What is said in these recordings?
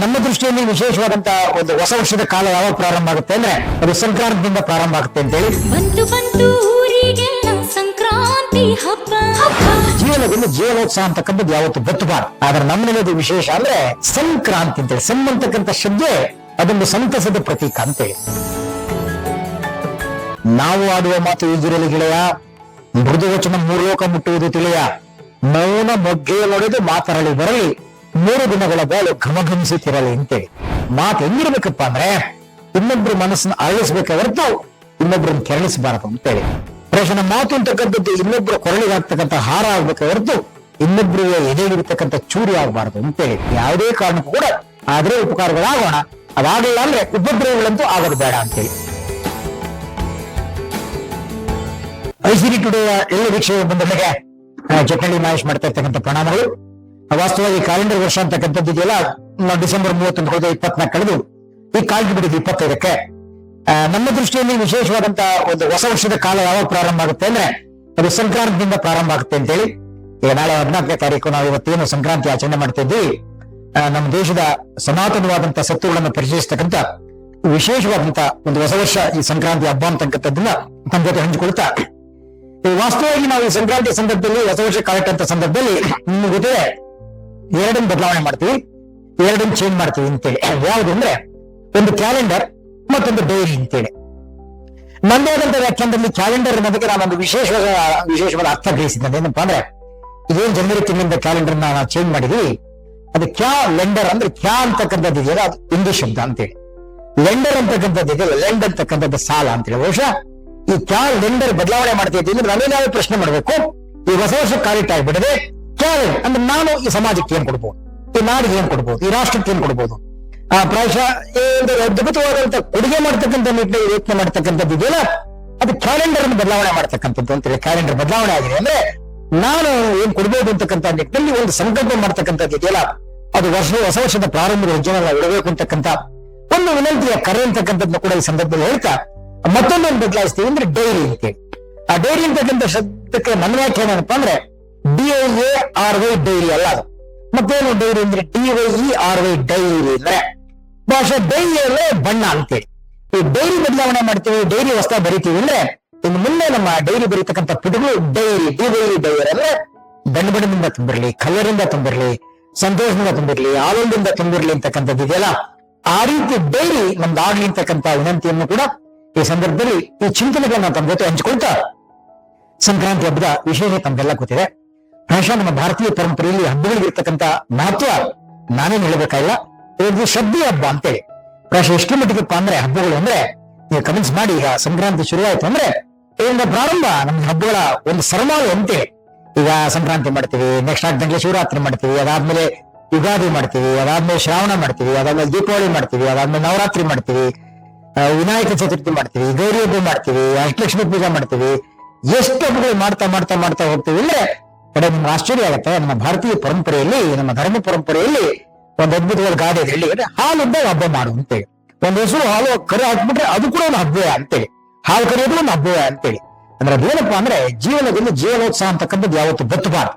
ನಮ್ಮ ದೃಷ್ಟಿಯಲ್ಲಿ ವಿಶೇಷವಾದಂತಹ ಒಂದು ಹೊಸ ವರ್ಷದ ಕಾಲ ಯಾವಾಗ ಪ್ರಾರಂಭ ಆಗುತ್ತೆ ಅಂದ್ರೆ ಅದು ಸಂಕ್ರಾಂತಿಯಿಂದ ಪ್ರಾರಂಭ ಆಗುತ್ತೆ ಅಂತ ಹೇಳಿ. ಬಂತು ಬಂತು ಸಂಕ್ರಾಂತಿ ಹಬ್ಬ. ಜೀವನದಲ್ಲಿ ಜೀವನೋತ್ಸವ ಅಂತಕ್ಕಂಥದ್ದು ಯಾವತ್ತು ಬತ್ತಬಾರ್ದು ಆದ್ರೆ ನಮ್ಮನೇದು ವಿಶೇಷ ಅಂದ್ರೆ ಸಂಕ್ರಾಂತಿ ಅಂತೇಳಿ ಸಂ ಅಂತಕ್ಕಂಥ ಶಬ್ದ ಅದೊಂದು ಸಂತಸದ ಪ್ರತೀಕ ಅಂತೇಳಿ ನಾವು ಆಡುವ ಮಾತು ಈಗಿರಲಿ ಗೆಳೆಯ ಮೃದು ವಚನ ಮೂರ್ಲೋಕ ಮುಟ್ಟುವುದು ತಿಳಿಯ. ಮೌನ ಮೊಗ್ಗೆ ಒಡೆದು ಮಾತರಳಿ ಬರಲಿ ಮೂರು ದಿನಗಳ ಬಾಳು ಘಮಘಮಿಸುತ್ತಿರಲಿ ಅಂತೇಳಿ. ಮಾತು ಹೆಂಗಿರ್ಬೇಕಪ್ಪ ಅಂದ್ರೆ ಇನ್ನೊಬ್ರು ಮನಸ್ಸನ್ನ ಅರಳಿಸ್ಬೇಕೆ ಹೊರತು ಇನ್ನೊಬ್ರನ್ನ ಕೆರಳಿಸಬಾರದು ಅಂತೇಳಿ. ಪ್ರಶ್ನೆ ಮಾತು ಅಂತಕ್ಕಂಥದ್ದು ಇನ್ನೊಬ್ರು ಕೊರಳಿಗಾಗ್ತಕ್ಕಂಥ ಹಾರ ಆಗ್ಬೇಕೆ ಹೊರತು ಇನ್ನೊಬ್ರಿಗೆ ಎದೆಗಿರ್ತಕ್ಕಂಥ ಚೂರಿ ಆಗಬಾರದು ಅಂತೇಳಿ. ಯಾವುದೇ ಕಾರಣಕ್ಕೂ ಕೂಡ ಆದ್ರೆ ಉಪಕಾರಗಳಾಗೋಣ. ಅದಾಗಲಿಲ್ಲ ಅಂದ್ರೆ ಉಪದ್ರವಗಳಂತೂ ಆಗೋದು ಬೇಡ ಅಂತೇಳಿ. ಐಸಿರಿ ಟುಡೇ ಎಲ್ಲ ವೀಕ್ಷಕ ಬಂದ ಆ, ಚಟ್ಟಳ್ಳಿ ಮಹೇಶ್ ಮಾಡ್ತಾ ಇರ್ತಕ್ಕಂಥ ಪ್ರಣಾಮಗಳು. ವಾಸ್ತವವಾಗಿ ಕ್ಯಾಲೆಂಡರ್ ವರ್ಷ ಅಂತಕ್ಕಂಥದ್ದು ಇದೆಯಲ್ಲ ನಾವು ಡಿಸೆಂಬರ್ ಮೂವತ್ತೊಂದು ಹೋದ ಇಪ್ಪತ್ನಾಲ್ಕು ಕಳೆದು ಈ ಕಾಲ್ಗೆ ಬಿಡಿದ್ವಿ ಇಪ್ಪತ್ತೈದಕ್ಕೆ. ನಮ್ಮ ದೃಷ್ಟಿಯಲ್ಲಿ ವಿಶೇಷವಾದಂತಹ ಒಂದು ಹೊಸ ವರ್ಷದ ಕಾಲ ಯಾವಾಗ ಪ್ರಾರಂಭ ಆಗುತ್ತೆ ಅಂದ್ರೆ ಅದು ಸಂಕ್ರಾಂತಿಯಿಂದ ಪ್ರಾರಂಭ ಆಗುತ್ತೆ ಅಂತೇಳಿ. ಈಗ ನಾಳೆ ಹದಿನಾಲ್ಕನೇ ತಾರೀಕು ನಾವು ಇವತ್ತೇನು ಸಂಕ್ರಾಂತಿ ಆಚರಣೆ ಮಾಡ್ತಾ ಇದ್ದೀವಿ. ಆ, ನಮ್ಮ ದೇಶದ ಸನಾತನವಾದಂತಹ ಸತ್ತುಗಳನ್ನು ಪರಿಚಯಿಸ್ತಕ್ಕಂಥ ವಿಶೇಷವಾದಂತಹ ಒಂದು ಹೊಸ ವರ್ಷ ಈ ಸಂಕ್ರಾಂತಿ ಹಬ್ಬ ಅಂತಕ್ಕಂಥದ್ದನ್ನ ತಮ್ಮ ಜೊತೆ ಹಂಚಿಕೊಳ್ತಾ. ವಾಸ್ತವವಾಗಿ ನಾವು ಈ ಸಂಕ್ರಾಂತಿ ಸಂದರ್ಭದಲ್ಲಿ ಹೊಸ ವರ್ಷ ಕಾಲಿಟ್ಟಂತ ಸಂದರ್ಭದಲ್ಲಿ ನಿಮ್ಗೆ ಗೊತ್ತಿದೆ ಎರಡನ್ನ ಬದಲಾವಣೆ ಮಾಡ್ತೀವಿ, ಎರಡನ್ನ ಚೇಂಜ್ ಮಾಡ್ತೀವಿ ಅಂತೇಳಿ. ಯಾವುದು ಅಂದ್ರೆ ಒಂದು ಕ್ಯಾಲೆಂಡರ್ ಮತ್ತೊಂದು ಡೈರಿ ಅಂತೇಳಿ. ನಂದೇ ಆದಂತ ವ್ಯಾಖ್ಯಾನದಲ್ಲಿ ಕ್ಯಾಲೆಂಡರ್ ಅನ್ನೋದಕ್ಕೆ ನಾನೊಂದು ವಿಶೇಷವಾದ ವಿಶೇಷವಾದ ಅರ್ಥ ಗ್ರಹಿಸಿದ್ದೇನೆ ಏನಪ್ಪಾ ಅಂದ್ರೆ, ಇದೇನು ಜನವರಿ ತಿಂಗಳಿಂದ ಕ್ಯಾಲೆಂಡರ್ ನಾವು ಚೇಂಜ್ ಮಾಡಿದ್ವಿ? ಅದು ಕ್ಯಾ ಲೆಂಡರ್ ಅಂದ್ರೆ ಕ್ಯಾ ಅಂತಕ್ಕಂಥದ್ದು ಇದೆಯಲ್ಲ, ಅದು ಹಿಂದಿ ಶಬ್ದ ಅಂತೇಳಿ. ಲೆಂಡರ್ ಅಂತಕ್ಕಂಥದ್ದು ಇದೆಯಲ್ಲ ಲೆಂಡ್ ಅಂತಕ್ಕಂಥದ್ದು ಸಾಲ ಅಂತೇಳಿ. ಬಹುಶಃ ಈ ಕ್ಯಾ ಲೆಂಡರ್ ಬದಲಾವಣೆ ಮಾಡ್ತಾ ಇದ್ದೀವಿ ಅಂದ್ರೆ ನಾವೇ ನಾವೇ ಪ್ರಶ್ನೆ ಮಾಡಬೇಕು? ಈ ಹೊಸ ವರ್ಷ ಕಾಲಿಟ್ ಆಗ್ಬಿಡದೆ ಕ್ಯಾಲೆಂಡ್ ಅಂದ್ರೆ ನಾನು ಈ ಸಮಾಜಕ್ಕೆ ಏನ್ ಕೊಡ್ಬೋದು? ಈ ನಾಡಿಗೆ ಏನ್ ಕೊಡ್ಬೋದು? ಈ ರಾಷ್ಟ್ರಕ್ಕೆ ಏನ್ ಕೊಡ್ಬೋದು? ಆ ಪ್ರಾಯಶಃ ಅದ್ಭುತವಾದಂತ ಕೊಡುಗೆ ಮಾಡ್ತಕ್ಕಂಥ ನಿಟ್ಟಿನಲ್ಲಿ ಯೋಚನೆ ಮಾಡ್ತಕ್ಕಂಥದ್ದು ಇದೆಯಲ್ಲ? ಅದು ಕ್ಯಾಲೆಂಡರ್ ಬದಲಾವಣೆ ಮಾಡ್ತಕ್ಕಂಥದ್ದು ಅಂತೇಳಿ ಕ್ಯಾಲೆಂಡರ್ ಬದಲಾವಣೆ ಆಗಿದೆ. ಅಂದ್ರೆ ನಾನು ಏನ್ ಕೊಡ್ಬೋದು ಅಂತಕ್ಕಂಥ ನಿಟ್ಟಿನಲ್ಲಿ ಒಂದು ಸಂಕಲ್ಪ ಮಾಡ್ತಕ್ಕಂಥದ್ದು ಇದೆಯಲ್ಲ? ಅದು ವರ್ಷ, ಹೊಸ ವರ್ಷದ ಪ್ರಾರಂಭದ ಹೆಜ್ಜೆನೆಲ್ಲ ಇಡಬೇಕು ಅಂತಕ್ಕಂಥ ಒಂದು ವಿನಂತಿಯ ಕರೆ ಅಂತಕ್ಕಂಥದ್ದನ್ನು ಕೂಡ ಈ ಸಂದರ್ಭದಲ್ಲಿ ಹೇಳ್ತಾ ಮತ್ತೊಂದೊಂದು ಬದಲಾಯಿಸ್ತೀವಿ ಅಂದ್ರೆ ಡೈರಿ ಅಂತೇಳಿ ಆ ಡೈರಿ ಅಂತಕ್ಕಂಥ ಶಬ್ದಕ್ಕೆ ನನ್ನ ವ್ಯಾಖ್ಯಾನ ಏನಪ್ಪಾ ಅಂದ್ರೆ D A R Y dairy ಅಲ್ಲ ಅದು. ಮತ್ತೇನು ಡೈರಿ ಅಂದ್ರೆ D Y E R Y diary ಅಂದ್ರೆ ಭಾಷೆ ಡೈರಿಯಲ್ಲೇ ಬಣ್ಣ ಅಂತೇಳಿ. ಈ ಡೈರಿ ಬದಲಾವಣೆ ಮಾಡ್ತೀವಿ ಡೈರಿ ಹೊಸ ಬರಿತೀವಿ ಅಂದ್ರೆ, ಇನ್ನು ಮುಂದೆ ನಮ್ಮ ಡೈರಿ ಬರೀತಕ್ಕಂಥ ಪುಟಗಳು ಡೈರಿ ಡಿ ವೈ ಡೈರಿ ಅಂದ್ರೆ ಬಣ್ಣ ಬಣ್ಣದಿಂದ ತುಂಬಿರ್ಲಿ ಕಲರಿಂದ ತುಂಬಿರ್ಲಿ, ಸಂತೋಷದಿಂದ ತುಂಬಿರ್ಲಿ ಆನಂದದಿಂದ ತುಂಬಿರ್ಲಿ ಅಂತಕ್ಕಂಥದ್ದು ಇದೆಯಲ್ಲ. ಆ ರೀತಿ ಡೈರಿ ನಮ್ದು ಆಗ್ಲಿ ಅಂತಕ್ಕಂಥ ವಿನಂತಿಯನ್ನು ಕೂಡ ಈ ಸಂದರ್ಭದಲ್ಲಿ ಈ ಚಿಂತನೆಗಳನ್ನ ತಮ್ಮ ಜೊತೆ ಹಂಚಿಕೊಳ್ತಾ ಸಂಕ್ರಾಂತಿ ಹಬ್ಬದ ವಿಶೇಷ ತಮ್ಗೆಲ್ಲ ಗೊತ್ತಿದೆ. ಪ್ರಾಯಶಃ ನಮ್ಮ ಭಾರತೀಯ ಪರಂಪರೆಯಲ್ಲಿ ಹಬ್ಬಗಳಿಗಿರ್ತಕ್ಕಂಥ ಮಹತ್ವ ನಾನೇನು ಹೇಳಬೇಕಾಗಿಲ್ಲ. ಇದು ಶಬ್ದಿ ಹಬ್ಬ ಅಂತೇಳಿ. ಬಹುಶಃ ಎಷ್ಟು ಮಟ್ಟಿಗೆಪ್ಪ ಅಂದ್ರೆ ಹಬ್ಬಗಳು ಅಂದ್ರೆ ನೀವು ಕಮೆಂಟ್ಸ್ ಮಾಡಿ, ಈಗ ಸಂಕ್ರಾಂತಿ ಶುರುವಾಯ್ತು ಅಂದ್ರೆ ಇದರಿಂದ ಪ್ರಾರಂಭ ನಮ್ಮ ಹಬ್ಬಗಳ ಒಂದು ಸರಮಾಲು ಅಂತೇಳಿ. ಈಗ ಸಂಕ್ರಾಂತಿ ಮಾಡ್ತೀವಿ ನೆಕ್ಸ್ಟ್ ಆಗ್ದಂಗೆ ಶಿವರಾತ್ರಿ ಮಾಡ್ತೀವಿ, ಅದಾದ್ಮೇಲೆ ಯುಗಾದಿ ಮಾಡ್ತೀವಿ, ಅದಾದ್ಮೇಲೆ ಶ್ರಾವಣ ಮಾಡ್ತೀವಿ, ಅದಾದ್ಮೇಲೆ ದೀಪಾವಳಿ ಮಾಡ್ತೀವಿ, ಅದಾದ್ಮೇಲೆ ನವರಾತ್ರಿ ಮಾಡ್ತೀವಿ ವಿನಾಯಕ ಚತುರ್ಥಿ ಮಾಡ್ತೀವಿ, ಗೌರಿ ಹಬ್ಬ ಮಾಡ್ತೀವಿ, ಅಷ್ಟಲಕ್ಷ್ಮಿ ಪೂಜಾ ಮಾಡ್ತೀವಿ. ಎಷ್ಟು ಹಬ್ಬಗಳು ಮಾಡ್ತಾ ಮಾಡ್ತಾ ಮಾಡ್ತಾ ಹೋಗ್ತೀವಿ ಅಂದ್ರೆ ಕಡೆ ನಿಮ್ಗೆ ಆಶ್ಚರ್ಯ ಆಗುತ್ತೆ. ನಮ್ಮ ಭಾರತೀಯ ಪರಂಪರೆಯಲ್ಲಿ, ನಮ್ಮ ಧರ್ಮ ಪರಂಪರೆಯಲ್ಲಿ ಒಂದು ಅದ್ಭುತವಾದ ಗಾದೆ ಇದೆ. ಹೇಳಿ ಹಾಲಿದ್ದ ಹಬ್ಬ ಮಾಡು ಅಂತೇಳಿ ಒಂದು ಹೆಸರು ಹಾಲು ಕರೆ ಹಾಕ್ಬಿಟ್ರೆ ಅದು ಕೂಡ ಒಂದು ಹಬ್ಬವೇ ಅಂತೇಳಿ ಹಾಲು ಕರೆಯೋದು ಒಂದು ಹಬ್ಬವೇ ಅಂತೇಳಿ ಅಂದ್ರೆ ಅದೇನಪ್ಪಾ ಅಂದ್ರೆ ಜೀವನದಲ್ಲಿ ಜೀವನೋತ್ಸಾಹ ಅಂತಕ್ಕಂಥದ್ದು ಯಾವತ್ತು ಬತ್ತಬಾರ್ದು.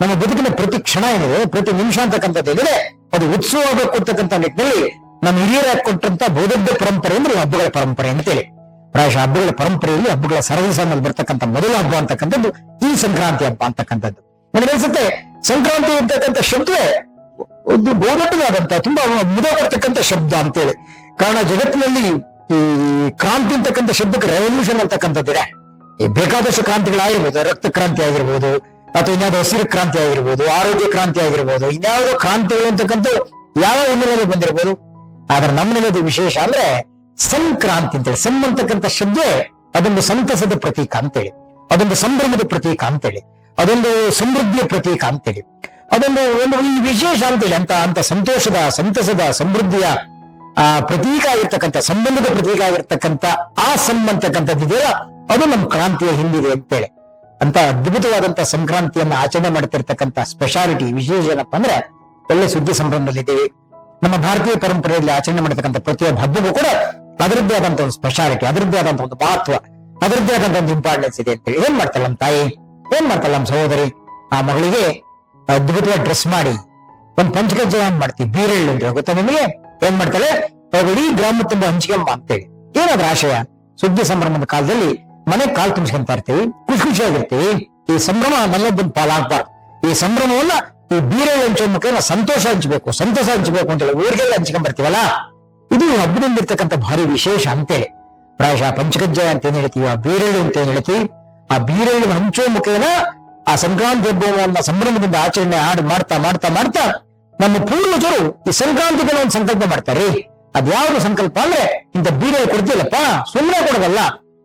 ನಮ್ಮ ಬದುಕಿನ ಪ್ರತಿ ಕ್ಷಣ ಏನಿದೆ, ಪ್ರತಿ ನಿಮಿಷ ಅಂತಕ್ಕಂಥದ್ದು ಏನಿದೆ, ಅದು ಉತ್ಸವ ಆಗಬೇಕು ಅಂತಕ್ಕಂಥ ನಿಟ್ಟಿನಲ್ಲಿ ನಮ್ಮ ಹಿರಿಯರ ಕೊಟ್ಟಂತ ಬೌದ್ಧ ಪರಂಪರೆ ಅಂದ್ರೆ ಹಬ್ಬಗಳ ಪರಂಪರೆ ಅಂತೇಳಿ ಪ್ರಾಯಶಃ ಹಬ್ಬಗಳ ಪರಂಪರೆಯಲ್ಲಿ ಹಬ್ಬಗಳ ಸರದಿಸನಲ್ಲಿ ಬರ್ತಕ್ಕಂಥ ಮೊದಲ ಹಬ್ಬ ಅಂತಕ್ಕಂಥದ್ದು ಈ ಸಂಕ್ರಾಂತಿ ಹಬ್ಬ ಅಂತಕ್ಕಂಥದ್ದು. ನನಗೆ ಅನ್ಸುತ್ತೆ, ಸಂಕ್ರಾಂತಿ ಅಂತಕ್ಕಂಥ ಶಬ್ದವೇ ಒಂದು ಬಹುದೊಡ್ಡದಾದಂತ ತುಂಬಾ ಮುದ ಬರ್ತಕ್ಕಂಥ ಶಬ್ದ ಅಂತೇಳಿ. ಕಾರಣ ಜಗತ್ತಿನಲ್ಲಿ ಈ ಕ್ರಾಂತಿ ಅಂತಕ್ಕಂಥ ಶಬ್ದಕ್ಕೆ ರೆವಲ್ಯೂಷನ್ ಅಂತಕ್ಕಂಥದ್ದಿದೆ. ಈ ಬೇಕಾದಷ್ಟು ಕ್ರಾಂತಿಗಳಾಗಿರ್ಬೋದು, ರಕ್ತ ಕ್ರಾಂತಿ ಆಗಿರ್ಬೋದು, ಅಥವಾ ಇನ್ಯಾವುದೋ ಹಸಿರು ಕ್ರಾಂತಿ ಆಗಿರ್ಬೋದು, ಆರೋಗ್ಯ ಕ್ರಾಂತಿ ಆಗಿರ್ಬೋದು, ಇನ್ಯಾವುದೋ ಕ್ರಾಂತಿಗಳು ಅಂತಕ್ಕಂಥ ಯಾವ ಹಿನ್ನೆಲೆಯಲ್ಲಿ ಬಂದಿರ್ಬೋದು? ಆದ್ರೆ ನಮ್ಮನೇದು ವಿಶೇಷ ಅಂದ್ರೆ ಸಂಕ್ರಾಂತಿ ಅಂತೇಳಿ. ಸಂ ಅಂತಕ್ಕಂಥ ಶಬ್ದ ಅದೊಂದು ಸಂತಸದ ಪ್ರತೀಕ ಅಂತೇಳಿ. ಅದೊಂದು ಸಂಭ್ರಮದ ಪ್ರತೀಕ ಅಂತೇಳಿ, ಅದೊಂದು ಸಮೃದ್ಧಿಯ ಪ್ರತೀಕ ಅಂತೇಳಿ, ಅದೊಂದು ಒಂದು ಈ ವಿಶೇಷ ಅಂತೇಳಿ, ಅಂತ ಅಂತ ಸಂತೋಷದ, ಸಂತಸದ, ಸಮೃದ್ಧಿಯ, ಆ, ಪ್ರತೀಕ ಆಗಿರ್ತಕ್ಕಂಥ, ಸಂಬಂಧದ ಪ್ರತೀಕ ಆಗಿರ್ತಕ್ಕಂಥ, ಆ ಸಂಬಂಧಕ್ಕಂಥದ್ದು ಇದೆಯಲ್ಲ, ಅದು ನಮ್ಮ ಕ್ರಾಂತಿಯ ಹಿಂದಿದೆ ಅಂತೇಳಿ. ಅಂತ ಅದ್ಭುತವಾದಂತ ಸಂಕ್ರಾಂತಿಯನ್ನ ಆಚರಣೆ ಮಾಡ್ತಿರ್ತಕ್ಕಂಥ ಸ್ಪೆಷಾಲಿಟಿ ವಿಶೇಷ ಏನಪ್ಪ ಅಂದ್ರೆ, ಒಳ್ಳೆ ಸುದ್ದಿ ಸಂಭ್ರಮದಲ್ಲಿದ್ದೀವಿ. ನಮ್ಮ ಭಾರತೀಯ ಪರಂಪರೆಯಲ್ಲಿ ಆಚರಣೆ ಮಾಡತಕ್ಕಂಥ ಪ್ರತಿಯೊಬ್ಬ ಹಬ್ಬವೂ ಕೂಡ ಅದರದ್ದೇ ಆದಂತ ಒಂದು ಸ್ಪೆಷಾಲಿಟಿ ಅದರದ್ದೇ ಆದಂತ ಒಂದು ಮಹತ್ವ. ಅದರದ್ದೇ ಆದಂತಹ ಇಂಪಾರ್ಟೆನ್ಸ್ ಇದೆ ಅಂತೇಳಿ ಏನ್ ಮಾಡ್ತಾಳೆ ನಮ್ಮ ತಾಯಿ? ಏನ್ ಮಾಡ್ತಾಳೆ ನಮ್ಮ ಸಹೋದರಿ? ಆ ಮಗಳಿಗೆ ಅದ್ಭುತವಾಗಿ ಡ್ರೆಸ್ ಮಾಡಿ, ಒಂದ್ ಪಂಚಕಜ್ಜಾಯ ಏನ್ ಮಾಡ್ತೀವಿ ಬೀರಳ್ಳು ಅಂತ ಗೊತ್ತಾ ನಿಮಗೆ? ಏನ್ ಮಾಡ್ತಾಳೆ? ಇಡೀ ಗ್ರಾಮ ತುಂಬಾ ಹಂಚ್ಕೊಂಬ ಅಂತೇಳಿ ಏನಾದ್ರ ಆಶಯ? ಸುದ್ದಿ ಸಂಭ್ರಮದ ಕಾಲದಲ್ಲಿ ಮನೆ ಕಾಲ್ ತುಂಬಿಸ್ಕೊಂತ ಇರ್ತೀವಿ, ಖುಷಿ ಖುಷಿಯಾಗಿರ್ತೀವಿ. ಈ ಸಂಭ್ರಮ ನನ್ನೊಬ್ಬನ ಪಾಲಾಗ್ಬಾರ್ದು. ಈ ಸಂಭ್ರಮವನ್ನ ಈ ಬೀರಳ್ಳು ಹಂಚುವ ಮುಖೇನ ಸಂತೋಷ ಹಂಚಬೇಕು ಸಂತೋಷ ಹಂಚಬೇಕು ಅಂತೇಳಿ ಊರಿಗೆಲ್ಲ ಹಂಚ್ಕೊಂಡ್ ಬರ್ತೀವಲ್ಲ? ಇದು ಹಬ್ಬದಿಂದ ಇರ್ತಕ್ಕಂಥ ಭಾರಿ ವಿಶೇಷ ಅಂತೇಳಿ ಪ್ರಾಯಶಃ ಪಂಚಕಜ್ಜಾಯ ಅಂತ ಏನ್ ಹೇಳ್ತೀವಿ? ಆ ಬೀರಳು ಅಂತ ಏನ್ ಹೇಳ್ತೀವಿ? ಆ ಬೀರೆಳ್ಳು ಹಂಚೋ ಮುಖೇನ ಆ ಸಂಕ್ರಾಂತಿ ಹಬ್ಬವನ್ನ ಸಂಭ್ರಮದಿಂದ ಆಚರಣೆ ಆಡ್, ಮಾಡ್ತಾ ಮಾಡ್ತಾ ಮಾಡ್ತಾ ನಮ್ಮ ಪೂರ್ವಜರು ಈ ಸಂಕ್ರಾಂತಿ ದಿನ ಒಂದು ಸಂಕಲ್ಪ ಮಾಡ್ತಾರೆ. ಅದ್ಯಾವ್ದು ಸಂಕಲ್ಪ ಅಂದ್ರೆ ಇಂಥ ಬೀರೆ ಕೊಡ್ತಿಲ್ಲಪ್ಪ ಸುಮ್ಮನೆ ಕೊಡೋದಲ್ಲ.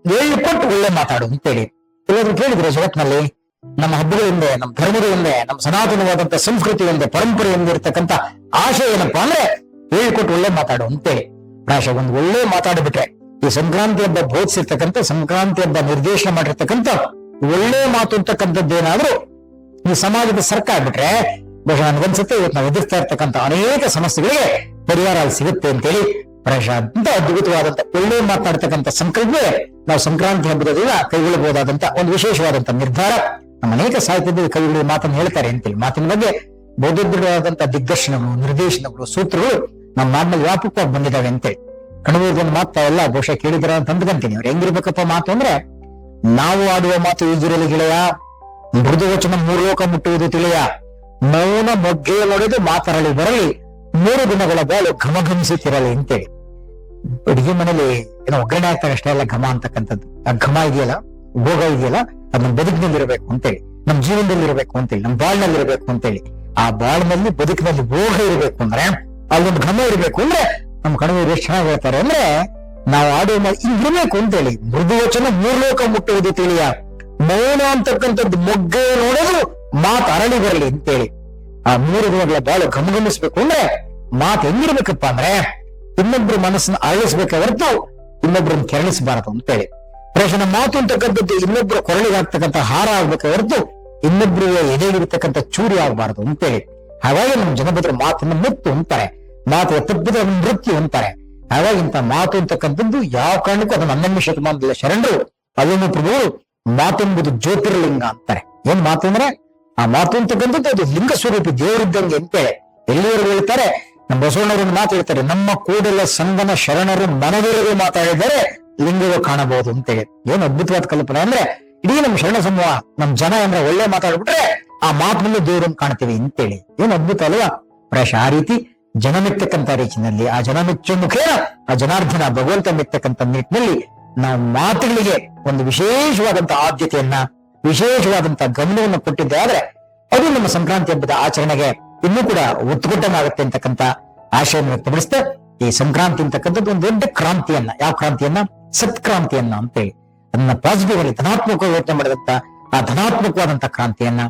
ಹೇಳಿ ಕೊಟ್ಟು ಒಳ್ಳೆ ಮಾತಾಡು ಅಂತೇಳಿ. ಎಲ್ಲಾದ್ರೂ ಕೇಳಿದ್ರೆ ಜಗತ್ನಲ್ಲಿ ನಮ್ಮ ಹಬ್ಬಗಳಿಂದೆ ನಮ್ಮ ಧರ್ಮದ ನಮ್ಮ ಸನಾತನವಾದಂತ ಸಂಸ್ಕೃತಿ ಹಿಂದೆ, ಪರಂಪರೆ ಹಿಂದೆ ಇರ್ತಕ್ಕಂಥ ಆಶಯ ಏನಪ್ಪಾ ಅಂದ್ರೆ ಹೇಳಿಕೊಟ್ಟು ಒಳ್ಳೆ ಮಾತಾಡು ಅಂತೇಳಿ. ಪ್ರಾಯಶಃ ಒಂದು ಒಳ್ಳೆ ಮಾತಾಡ್ಬಿಟ್ರೆ ಈ ಸಂಕ್ರಾಂತಿ ಹಬ್ಬ ಬೋಧಿಸಿರ್ತಕ್ಕಂಥ ಸಂಕ್ರಾಂತಿ ಹಬ್ಬ ನಿರ್ದೇಶನ ಮಾಡಿರ್ತಕ್ಕಂಥ ಒಳ್ಳೆ ಮಾತು ಅಂತಕ್ಕಂಥದ್ದೇನಾದ್ರೂ ಈ ಸಮಾಜದ ಸರ್ಕಾರ ಬಿಟ್ರೆ ಬಹುಶಃ ನನಗನ್ಸುತ್ತೆ ಇವತ್ತು ನಾವು ಎದುರಿಸ್ತಾ ಇರ್ತಕ್ಕಂಥ ಅನೇಕ ಸಮಸ್ಯೆಗಳಿಗೆ ಪರಿಹಾರ ಅಲ್ಲಿ ಸಿಗುತ್ತೆ ಅಂತೇಳಿ ಅಂತ ಅದ್ಭುತವಾದಂತ ಒಳ್ಳೆ ಮಾತಾಡ್ತಕ್ಕಂಥ ಸಂಕಲ್ಪವೇ ನಾವು ಸಂಕ್ರಾಂತಿ ಹಬ್ಬದ ದಿನ ಕೈಗೊಳ್ಳಬಹುದಾದಂತ ಒಂದು ವಿಶೇಷವಾದಂತ ನಿರ್ಧಾರ ನಮ್ಮ ಅನೇಕ ಸಾಹಿತ್ಯದ ಕವಿಗಳು ಮಾತನ್ನು ಹೇಳ್ತಾರೆ ಅಂತೇಳಿ. ಮಾತಿನ ಬಗ್ಗೆ ಬಹುದೊಡ್ಡದಾದಂತ ದಿಗ್ದರ್ಶನಗಳು, ನಿರ್ದೇಶನಗಳು, ಸೂತ್ರಗಳು ನಮ್ಮ ನಾಡಿನಲ್ಲಿ ವ್ಯಾಪಕವಾಗಿ ಬಂದಿದ್ದಾವೆ ಅಂತೇಳಿ. ಕಣವೇದೊಂದು ಮಾತು ತಾವೆಲ್ಲ ಬಹುಶಃ ಕೇಳಿದ್ರ ಅಂತ ಅಂದ್ಕೊಂತೀನಿ. ಅವ್ರು ಹೆಂಗಿರ್ಬೇಕಪ್ಪ ಮಾತು ಅಂದ್ರೆ, ನಾವು ಆಡುವ ಮಾತು ಈಗಿರಲಿ ಗೆಳೆಯ ಮೃದು ವಚನ ಮೂರು ಲೋಕ ಮುಟ್ಟುವುದು ತಿಳಿಯ. ಮೌನ ಮೊಗ್ಗೆ ನೋಡಿದು ಮಾತರಳಿ ಬರಲಿ, ಮೂರು ದಿನಗಳ ಬಾಳು ಘಮಘಮಿಸುತ್ತಿರಲಿ ಅಂತೇಳಿ. ಅಡಿಗೆ ಮನೇಲಿ ಏನೋ ಒಗ್ಗರಣೆ ಆಗ್ತಾರೆ ಅಷ್ಟೇ ಅಲ್ಲ, ಘಮ ಅಂತಕ್ಕಂಥದ್ದು. ಆ ಘಮ ಇದೆಯಲ್ಲ, ಭೋಗ ಇದೆಯಲ್ಲ ಅದು ನಮ್ಮ ಬದುಕಿನಲ್ಲಿ ಇರಬೇಕು ಅಂತೇಳಿ. ನಮ್ಮ ಜೀವನದಲ್ಲಿ ಇರಬೇಕು ಅಂತೇಳಿ, ನಮ್ಮ ಬಾಳ್ನಲ್ಲಿ ಇರಬೇಕು ಅಂತೇಳಿ. ಆ ಬಾಳ್ನಲ್ಲಿ ಬದುಕಿನಲ್ಲಿ ಭೋಗ ಇರಬೇಕು ಅಂದ್ರೆ, ಅಲ್ಲೊಂದು ಘಮ ಇರಬೇಕು ಅಂದ್ರೆ ನಮ್ಮ ಕಣವರು ಎಷ್ಟು ಚೆನ್ನಾಗಿ ಹೇಳ್ತಾರೆ ಅಂದ್ರೆ ನಾವು ಆಡಿಯೋ ಮಾಡಿ ಹಿಂಗಿರ್ಬೇಕು ಅಂತೇಳಿ. ಮೃದು ವಚನ ಮೂರ್ಲೋಕ ಮುಟ್ಟುವುದು ತಿಳಿಯ. ಮೌನ ಅಂತಕ್ಕಂಥದ್ದು ಮೊಗ್ಗೆ ನೋಡೋದು ಮಾತು ಅರಳಿ ಬರಲಿ ಅಂತೇಳಿ. ಆ ಮೂರು ದಿನಗಳ ಬಾಳು ಗಮಗಮಿಸ್ಬೇಕು ಅಂದ್ರೆ ಮಾತು ಹೆಂಗಿರ್ಬೇಕಪ್ಪ ಅಂದ್ರೆ ಇನ್ನೊಬ್ರ ಮನಸ್ಸನ್ನ ಅರಳಿಸ್ಬೇಕೆ ಹೊರತು ಇನ್ನೊಬ್ರನ್ನ ಕೆರಳಿಸಬಾರದು ಅಂತೇಳಿ. ಪ್ರಶ್ನೆ ಮಾತು ಅಂತಕ್ಕಂಥದ್ದು ಇನ್ನೊಬ್ರು ಕೊರಳಿಗಾಗ್ತಕ್ಕಂಥ ಹಾರ ಆಗ್ಬೇಕೆ ಹೊರತು ಇನ್ನೊಬ್ರಿಗೆ ಎದೆಗಿರ್ತಕ್ಕಂಥ ಚೂರಿ ಆಗ್ಬಾರ್ದು ಅಂತೇಳಿ. ಹಾಗಾಗಿ ನಮ್ಮ ಜನಬದ್ರ ಮಾತನ್ನ ಮುತ್ತು ಅಂತಾರೆ. ಮಾತು ತಪ್ಪಿದ ನೃತ್ಯ ಅಂತಾರೆ. ಹಾಗಾಗಿ ಇಂಥ ಮಾತು ಅಂತಕ್ಕಂಥದ್ದು ಯಾವ ಕಾರಣಕ್ಕೂ ಅದನ್ನ ಹನ್ನೊಂದನೇ ಶತಮಾನದಲ್ಲಿ ಶರಣರು ಅದನ್ನು ಪ್ರಭುಗಳು ಮಾತೆಂಬುದು ಜ್ಯೋತಿರ್ಲಿಂಗ ಅಂತಾರೆ. ಏನ್ ಮಾತು ಅಂದ್ರೆ ಆ ಮಾತು ಅಂತಕ್ಕಂಥದ್ದು ಅದು ಲಿಂಗ ಸ್ವರೂಪಿ ದೇವರಿದ್ದಂಗೆ ಅಂತೇಳಿ. ಎಲ್ಲಿಯವರು ಹೇಳ್ತಾರೆ? ನಮ್ಮ ಬಸವಣ್ಣವರು ಮಾತು ಹೇಳ್ತಾರೆ, ನಮ್ಮ ಕೂಡಲ ಸಂಗನ ಶರಣರು ಮನವಿರದೆ ಮಾತಾಡಿದರೆ ಲಿಂಗವು ಕಾಣಬಹುದು ಅಂತೇಳಿ. ಏನು ಅದ್ಭುತವಾದ ಕಲ್ಪನೆ ಅಂದ್ರೆ, ಇಡೀ ನಮ್ಮ ಶರಣ ಸಮೂಹ ನಮ್ ಜನ ಅಂದ್ರೆ ಒಳ್ಳೆ ಮಾತಾಡ್ಬಿಟ್ರೆ ಆ ಮಾತಿನಲ್ಲಿ ದೇವರನ್ನು ಕಾಣ್ತೀವಿ ಅಂತೇಳಿ. ಏನು ಅದ್ಭುತ ಅಲ್ವಾ? ಪ್ರಾಯಶಃ ಆ ರೀತಿ ಜನ ರೀತಿಯಲ್ಲಿ, ಆ ಜನ ಮೆಚ್ಚು ಮುಖೇನ, ಆ ಜನಾರ್ದನ ಭಗವಂತ ಮೆತ್ತಕ್ಕಂಥ ನಿಟ್ಟಿನಲ್ಲಿ ನಾವು ಮಾತುಗಳಿಗೆ ಒಂದು ವಿಶೇಷವಾದಂತ ಆದ್ಯತೆಯನ್ನ ವಿಶೇಷವಾದಂತ ಗಮನವನ್ನು ಕೊಟ್ಟಿದ್ದೆ. ಆದ್ರೆ ಅದು ನಮ್ಮ ಸಂಕ್ರಾಂತಿ ಹಬ್ಬದ ಆಚರಣೆಗೆ ಇನ್ನೂ ಕೂಡ ಒತ್ತುಕೊಟ್ಟನಾಗುತ್ತೆ ಅಂತಕ್ಕಂಥ ಆಶಯವನ್ನು ವ್ಯಕ್ತಪಡಿಸ್ತಾ ಈ ಸಂಕ್ರಾಂತಿ ಅಂತಕ್ಕಂಥದ್ದು ಒಂದು ದೊಡ್ಡ ಕ್ರಾಂತಿಯನ್ನ, ಯಾವ ಕ್ರಾಂತಿಯನ್ನ? ಸತ್ಕ್ರಾಂತಿಯನ್ನ ಅಂತೇಳಿ. ಅದನ್ನ ಪಾಸಿಟಿವ್ ಅಲ್ಲಿ ಧನಾತ್ಮಕ ಯೋಚನೆ ಮಾಡಿದಂತ ಆ ಧನಾತ್ಮಕವಾದಂತ ಕ್ರಾಂತಿಯನ್ನ.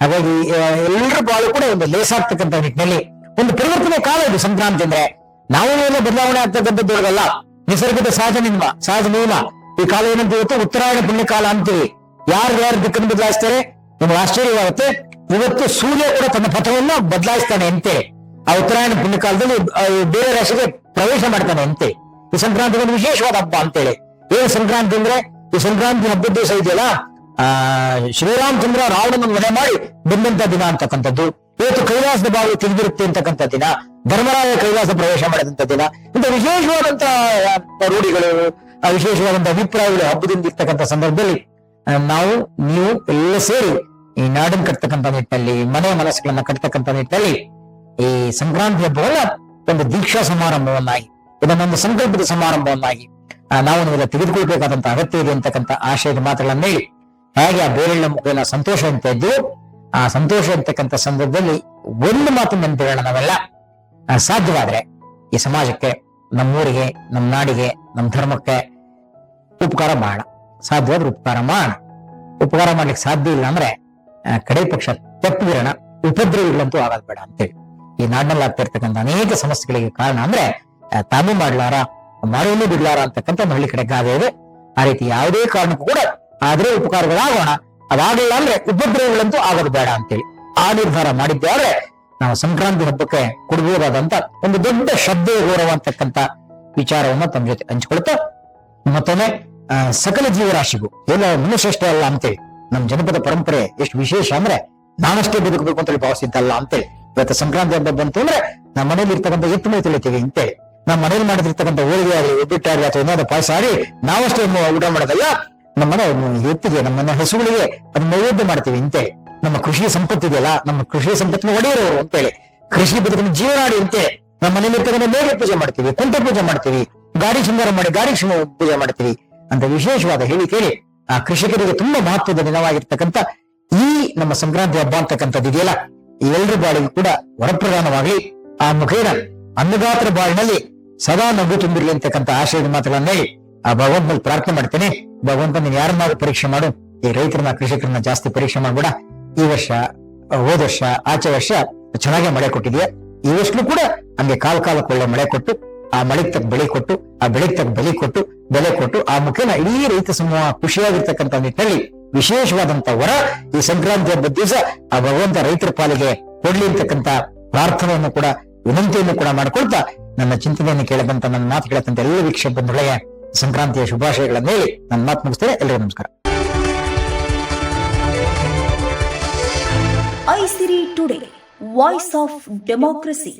ಹಾಗಾಗಿ ಎಲ್ಲರ ಬಾಳು ಕೂಡ ಒಂದು ಲೇಸಾಗ್ತಕ್ಕಂಥ ನಿಟ್ಟಿನಲ್ಲಿ ಒಂದು ಪರಿವರ್ತನೆ ಕಾಲ ಇದು ಸಂಕ್ರಾಂತಿ ಅಂದ್ರೆ ನಾವು ಮೇಲೆ ಬದಲಾವಣೆ ಆಗ್ತಕ್ಕಂಥದ್ದು ಅಲ್ಲ ನಿಸರ್ಗದ ಸಹಜ ನಿಯಮ ಸಹಜ ನಿಯಮ ಈ ಕಾಲ ಏನಂತ ಇವತ್ತು ಉತ್ತರಾಯಣ ಪುಣ್ಯಕಾಲ ಅಂತೀವಿ ಯಾರು ಯಾರು ದಿಕ್ಕನ್ನು ಬದಲಾಯಿಸ್ತಾರೆ? ನಿಮ್ಗೆ ಆಶ್ಚರ್ಯವಾಗುತ್ತೆ. ಇವತ್ತು ಸೂರ್ಯ ಕೂಡ ತನ್ನ ಪಥವನ್ನ ಬದಲಾಯಿಸ್ತಾನೆ ಅಂತೆ. ಆ ಉತ್ತರಾಯಣ ಪುಣ್ಯ ಕಾಲದಲ್ಲಿ ಆ, ಬೇರೆ ರಾಶಿಗೆ ಪ್ರವೇಶ ಮಾಡ್ತಾನೆ ಅಂತೆ. ಈ ಸಂಕ್ರಾಂತಿ ಒಂದು ವಿಶೇಷವಾದ ಹಬ್ಬ ಅಂತೇಳಿ. ಏನ್ ಸಂಕ್ರಾಂತಿ ಅಂದ್ರೆ? ಈ ಸಂಕ್ರಾಂತಿ ಹಬ್ಬದ ದಿವಸ ಇದೆಯಲ್ಲ? ಆ ಶ್ರೀರಾಮಚಂದ್ರ ರಾವಣನ ಮನೆ ಮಾಡಿ ಬಂದಂತ ದಿನ ಅಂತಕ್ಕಂಥದ್ದು. ಇವತ್ತು ಕೈಲಾಸದ ಬಾವು ತಿಳಿದಿರುತ್ತೆ ಅಂತಕ್ಕಂಥ ದಿನ, ಧರ್ಮರಾಯ ಕೈಲಾಸ ಪ್ರವೇಶ ಮಾಡಿದಂತ ದಿನ, ಇಂಥ ವಿಶೇಷವಾದಂತಹ ರೂಢಿಗಳು, ಆ ವಿಶೇಷವಾದಂತ ಅಭಿಪ್ರಾಯಗಳು ಹಬ್ಬದಿಂದ ಇರ್ತಕ್ಕಂಥ ಸಂದರ್ಭದಲ್ಲಿ ನಾವು, ನೀವು ಎಲ್ಲ ಸೇರಿ ಈ ನಾಡನ್ ಕಟ್ತಕ್ಕಂಥ ನಿಟ್ಟಿನಲ್ಲಿ ಮನೆ ಮನಸ್ಸುಗಳನ್ನ ಕಟ್ತಕ್ಕಂಥ ನಿಟ್ಟಿನಲ್ಲಿ ಈ ಸಂಕ್ರಾಂತಿ ಹಬ್ಬವನ್ನ ಒಂದು ದೀಕ್ಷಾ ಸಮಾರಂಭವನ್ನಾಗಿ ಇದನ್ನೊಂದು ಸಂಕಲ್ಪದ ಸಮಾರಂಭವನ್ನಾಗಿ ನಾವು ನೀವೆಲ್ಲ ತೆಗೆದುಕೊಳ್ಬೇಕಾದಂತಹ ಅಗತ್ಯ ಇದೆ ಅಂತಕ್ಕಂಥ ಆಶಯದ ಮಾತುಗಳನ್ನ ಹೇಳಿ, ಹಾಗೆ ಆ ಬೇರೆಳ್ಳ ಮುಖೇನ ಸಂತೋಷ ಅಂತ ಇದ್ದು ಆ ಸಂತೋಷ ಇರ್ತಕ್ಕಂಥ ಸಂದರ್ಭದಲ್ಲಿ ಒಂದು ಮಾತು ನೆನಪಿಡೋಣ ನಾವೆಲ್ಲ ಸಾಧ್ಯವಾದ್ರೆ ಈ ಸಮಾಜಕ್ಕೆ, ನಮ್ಮೂರಿಗೆ, ನಮ್ಮ ನಾಡಿಗೆ, ನಮ್ಮ ಧರ್ಮಕ್ಕೆ ಉಪಕಾರ ಮಾಡೋಣ ಸಾಧ್ಯವಾದ್ರೆ ಉಪಕಾರ ಮಾಡೋಣ ಉಪಕಾರ ಮಾಡ್ಲಿಕ್ಕೆ ಸಾಧ್ಯ ಇಲ್ಲ ಅಂದ್ರೆ ಕಡೆ ಪಕ್ಷ ತಪ್ಪಿರೋಣ ಉಪದ್ರವಿಗಳಂತೂ ಆಗೋದ್ ಬೇಡ ಅಂತೇಳಿ. ಈ ನಾಡಿನಲ್ಲಿ ಆಗ್ತಾ ಇರ್ತಕ್ಕಂಥ ಅನೇಕ ಸಮಸ್ಯೆಗಳಿಗೆ ಕಾರಣ ಅಂದ್ರೆ ತಾನು ಮಾಡ್ಲಾರ ಮಾಡೋನು ಬಿಡ್ಲಾರ ಅಂತಕ್ಕಂಥ ಹಳ್ಳಿ ಕಡೆ ಗಾದೆ ಇದೆ. ಆ ರೀತಿ ಯಾವುದೇ ಕಾರಣಕ್ಕೂ ಕೂಡ ಆದ್ರೆ ಉಪಕಾರಗಳಾಗೋಣ. ಅದಾಗಲಿಲ್ಲ ಅಂದ್ರೆ ಉಪದ್ರವಗಳಂತೂ ಆಗೋದು ಬೇಡ ಅಂತೇಳಿ. ಆ ನಿರ್ಧಾರ ಮಾಡಿದ್ದೆ ಆದ್ರೆ ನಾವು ಸಂಕ್ರಾಂತಿ ಹಬ್ಬಕ್ಕೆ ಕೊಡಬಹುದಾದಂತ ಒಂದು ದೊಡ್ಡ ಶ್ರದ್ಧೆ ಗೌರವ ಅಂತಕ್ಕಂತ ವಿಚಾರವನ್ನ ತಮ್ಮ ಜೊತೆ ಹಂಚಿಕೊಳ್ತಾ, ಮತ್ತೊಮ್ಮೆ ಸಕಲ ಜೀವರಾಶಿಗೂ, ಎಲ್ಲ ಮನುಷ್ಯಷ್ಟೇ ಅಲ್ಲ ಅಂತೇಳಿ, ನಮ್ಮ ಜನಪದ ಪರಂಪರೆ ಎಷ್ಟು ವಿಶೇಷ ಅಂದ್ರೆ ನಾನಷ್ಟೇ ಬದುಕಬೇಕು ಅಂತೇಳಿ ಭಾವಿಸಿದ್ದಲ್ಲ ಅಂತೇಳಿ. ಇವತ್ತು ಸಂಕ್ರಾಂತಿ ಹಬ್ಬ ಬಂತು ಅಂದ್ರೆ ನಮ್ಮ ಮನೇಲಿ ಇರ್ತಕ್ಕಂಥ ಎತ್ತು ಮೈ ತಿಳಿತೀವಿ ಅಂತೇಳಿ. ನಮ್ಮ ಮನೇಲಿ ಮಾಡಿದಿರ್ತಕ್ಕಂಥ ಹೋಳಿಗೆ ಆಗಲಿ ಒಬ್ಬಿಟ್ಟಾಗಲಿ ಅಥವಾ ಏನಾದ್ರು ಪಾಯಸ ಆಗಲಿ, ನಾವಷ್ಟೇ ಊಟ ಮಾಡೋದಲ್ಲ ನಮ್ಮ ಮನೆ ಎತ್ತಿಗೆ ನಮ್ಮ ಮನೆ ಹಸುಗಳಿಗೆ ಅದನ್ನ ನೈವೇದ್ಯ ಮಾಡ್ತೀವಿ ಅಂತೇಳಿ ನಮ್ಮ ಕೃಷಿ ಸಂಪತ್ತಿದೆಯಲ್ಲ ನಮ್ಮ ಕೃಷಿ ಸಂಪತ್ತಿನ ಒಡೆಯರವರು ಅಂತೇಳಿ. ಕೃಷಿ ಬದುಕಿನ ಜೀವನಾಡಿ ಅಂತೇಳಿ ನಮ್ಮ ಮನೆಯಲ್ಲಿ ಇರ್ತಕ್ಕಂಥ ಮೇಘ ಪೂಜೆ ಮಾಡ್ತೀವಿ, ಕುಂಟ ಪೂಜೆ ಮಾಡ್ತೀವಿ, ಗಾಡಿ ಶೃಂಗಾರ ಮಾಡಿ ಗಾಡಿ ಶೃಂಗಾರ ಪೂಜೆ ಮಾಡ್ತೀವಿ. ಅಂತ ವಿಶೇಷವಾದ ಹೇಳಿ ಕೇಳಿ ಆ ಕೃಷಿಕರಿಗೆ ತುಂಬಾ ಮಹತ್ವದ ದಿನವಾಗಿರ್ತಕ್ಕಂಥ ಈ ನಮ್ಮ ಸಂಕ್ರಾಂತಿ ಹಬ್ಬ ಅಂತಕ್ಕಂಥದ್ದು ಇದೆಯಲ್ಲ ಎಲ್ಲರ ಬಾಳಿಗೂ ಕೂಡ ವರಪ್ರಧಾನವಾಗಲಿ. ಆ ಮುಖೇನ ಅನ್ನದಾತರ ಬಾಳಿನಲ್ಲಿ ಸದಾ ನಗು ತುಂಬಿರ್ಲಿ ಅಂತಕ್ಕಂಥ ಆಶಯದ ಮಾತುಗಳನ್ನೇ ಆ ಭಗವಂತನಲ್ಲಿ ಪ್ರಾರ್ಥನೆ ಮಾಡ್ತೇನೆ. ಭಗವಂತ ನೀನ್ ಪರೀಕ್ಷೆ ಮಾಡು? ಈ ರೈತರನ್ನ, ಕೃಷಿಕರನ್ನ ಜಾಸ್ತಿ ಪರೀಕ್ಷೆ ಮಾಡ್ಬೇಡ. ಈ ವರ್ಷ ಹೋದ ವರ್ಷ, ಆಚೆ ವರ್ಷ ಚೆನ್ನಾಗಿ ಮಳೆ ಕೊಟ್ಟಿದೆಯಾ? ಈ ವರ್ಷಲೂ ಕೂಡ ಹಂಗೆ ಕಾಲ ಕಾಲಕ್ಕೆ ಒಳ್ಳೆ ಮಳೆ ಕೊಟ್ಟು, ಆ ಮಳೆಗೆ ತಕ್ಕ ಬೆಳೆ ಕೊಟ್ಟು, ಆ ಬೆಳೆಗೆ ತಕ್ಕ ಬೆಲೆ ಕೊಟ್ಟು ಬೆಲೆ ಕೊಟ್ಟು, ಆ ಮುಖೇನ ಇಡೀ ರೈತ ಸಮೂಹ ಖುಷಿಯಾಗಿರ್ತಕ್ಕಂಥ ನಿಟ್ಟಿನಲ್ಲಿ ವಿಶೇಷವಾದಂತ ವರ ಈ ಸಂಕ್ರಾಂತಿ ಹಬ್ಬದ ದಿವಸ ಆ ಭಗವಂತ ರೈತರ ಪಾಲಿಗೆ ಕೊಡ್ಲಿ ಅಂತಕ್ಕಂಥ ಪ್ರಾರ್ಥನೆಯನ್ನು ಕೂಡ ವಿನಂತಿಯನ್ನು ಕೂಡ ಮಾಡ್ಕೊಳ್ತಾ ನನ್ನ ಚಿಂತನೆಯನ್ನು ಕೇಳದಂತ ನನ್ನ ಮಾತು ಕೇಳದಂತ ಎಲ್ಲ ವೀಕ್ಷಕ ಬಂಧುಗಳಿಗೆ ಸಂಕ್ರಾಂತಿಯ ಶುಭಾಶಯಗಳನ್ನು ಹೇಳಿ ನನ್ನ ಮಾತು ಮುಗಿಸ್ತೇನೆ ಎಲ್ಲರಿಗೂ ನಮಸ್ಕಾರ. Aisiri today voice of democracy